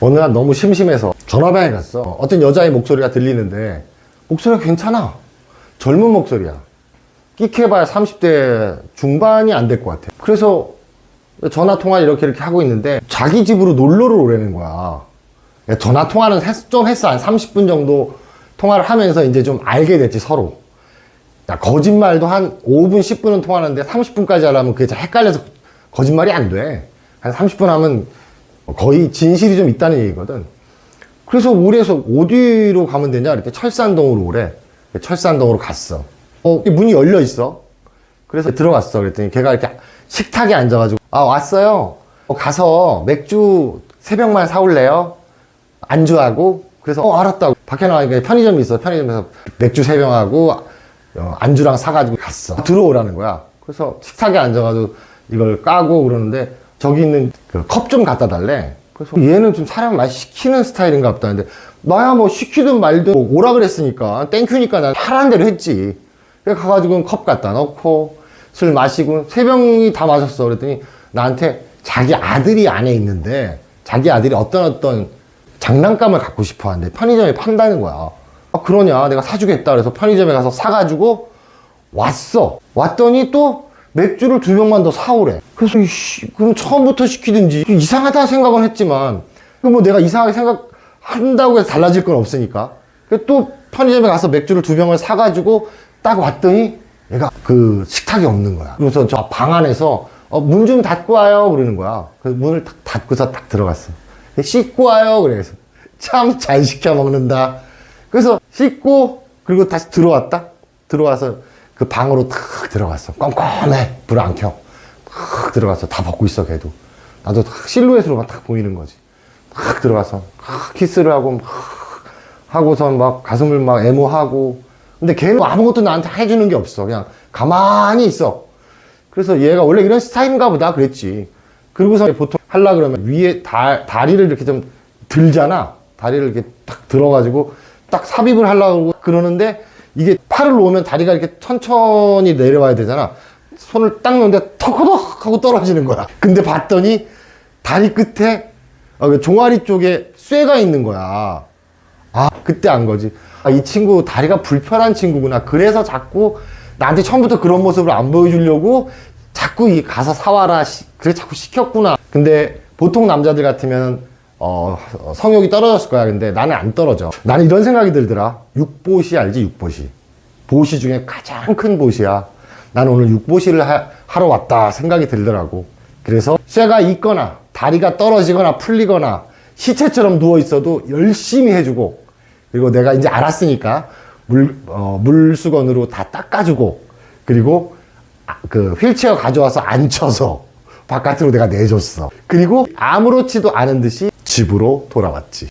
어느 날 너무 심심해서 전화방에 갔어. 어떤 여자의 목소리가 들리는데 목소리가 괜찮아. 젊은 목소리야. 끼케봐야 30대 중반이 안 될 것 같아. 그래서 전화 통화 이렇게 이렇게 하고 있는데 자기 집으로 놀러를 오라는 거야. 전화 통화는 했- 좀 했어. 한 30분 정도 통화를 하면서 이제 좀 알게 됐지, 서로. 야, 거짓말도 한 5분, 10분은 통화하는데 30분까지 하려면 그게 잘 헷갈려서 거짓말이 안 돼. 한 30분 하면 거의 진실이 좀 있다는 얘기거든. 그래서 우리에서 어디로 가면 되냐? 이렇게 철산동으로 오래. 철산동으로 갔어. 어, 이 문이 열려 있어. 그래서 들어갔어. 그랬더니 걔가 이렇게 식탁에 앉아가지고, 아, 왔어요. 어, 가서 맥주 세 병만 사올래요? 안주하고. 그래서, 어, 알았다고. 밖에 나가니까 편의점이 있어. 편의점에서 맥주 세 병하고, 어, 안주랑 사가지고 갔어. 들어오라는 거야. 그래서 식탁에 앉아가지고 이걸 까고 그러는데, 저기 있는 그 컵 좀 갖다 달래. 그래서 얘는 좀 사람 많이 시키는 스타일인가 보다. 근데, 나야 뭐 시키든 말든 뭐 오라 그랬으니까, 땡큐니까 난 하라는 대로 했지. 그래 가가지고 컵 갖다 넣고 술 마시고 세 병이 다 마셨어 그랬더니 나한테 자기 아들이 안에 있는데 자기 아들이 어떤 어떤 장난감을 갖고 싶어 하는데 편의점에 판다는 거야 아 그러냐 내가 사주겠다 그래서 편의점에 가서 사가지고 왔어 왔더니 또 맥주를 두 병만 더 사오래 그래서 이씨, 그럼 처음부터 시키든지 이상하다 생각은 했지만 뭐 내가 이상하게 생각한다고 해서 달라질 건 없으니까 또 편의점에 가서 맥주를 두 병을 사가지고 딱 왔더니 얘가 그 식탁이 없는 거야. 그래서 저 방 안에서 어, 문 좀 닫고 와요 그러는 거야. 그래서 문을 딱 닫고서 딱 들어갔어. 씻고 와요 그래서 참 잘 시켜 먹는다. 그래서 씻고 그리고 다시 들어왔다. 들어와서 그 방으로 탁 들어갔어. 껌껌해 불 안 켜. 탁 들어갔어. 다 벗고 있어 걔도. 나도 탁 실루엣으로만 딱 보이는 거지. 탁 들어가서 탁 키스를 하고 막 하고선 막 가슴을 막 애모하고 근데 걔는 아무것도 나한테 해주는 게 없어 그냥 가만히 있어 그래서 얘가 원래 이런 스타일인가 보다 그랬지 그리고서 보통 하려 그러면 위에 다, 다리를 이렇게 좀 들잖아 다리를 이렇게 딱 들어가지고 딱 삽입을 하려고 그러는데 이게 팔을 놓으면 다리가 이렇게 천천히 내려와야 되잖아 손을 딱 놓는데 턱커덕 하고 떨어지는 거야 근데 봤더니 다리 끝에 어, 그 종아리 쪽에 쇠가 있는 거야 아, 그때 안 거지. 아, 이 친구 다리가 불편한 친구구나. 그래서 자꾸 나한테 처음부터 그런 모습을 안 보여주려고 자꾸 이 가서 사와라. 시- 그래 자꾸 시켰구나. 근데 보통 남자들 같으면 어, 어, 성욕이 떨어졌을 거야. 근데 나는 안 떨어져. 나는 이런 생각이 들더라. 육보시 알지? 육보시. 보시 중에 가장 큰 보시야. 나는 오늘 육보시를 하, 하러 왔다 생각이 들더라고. 그래서 쇠가 있거나 다리가 떨어지거나 풀리거나 시체처럼 누워 있어도 열심히 해주고 그리고 내가 이제 알았으니까 물, 어, 물수건으로 다 닦아주고 그리고 아, 그 휠체어 가져와서 앉혀서 바깥으로 내가 내줬어. 그리고 아무렇지도 않은 듯이 집으로 돌아왔지.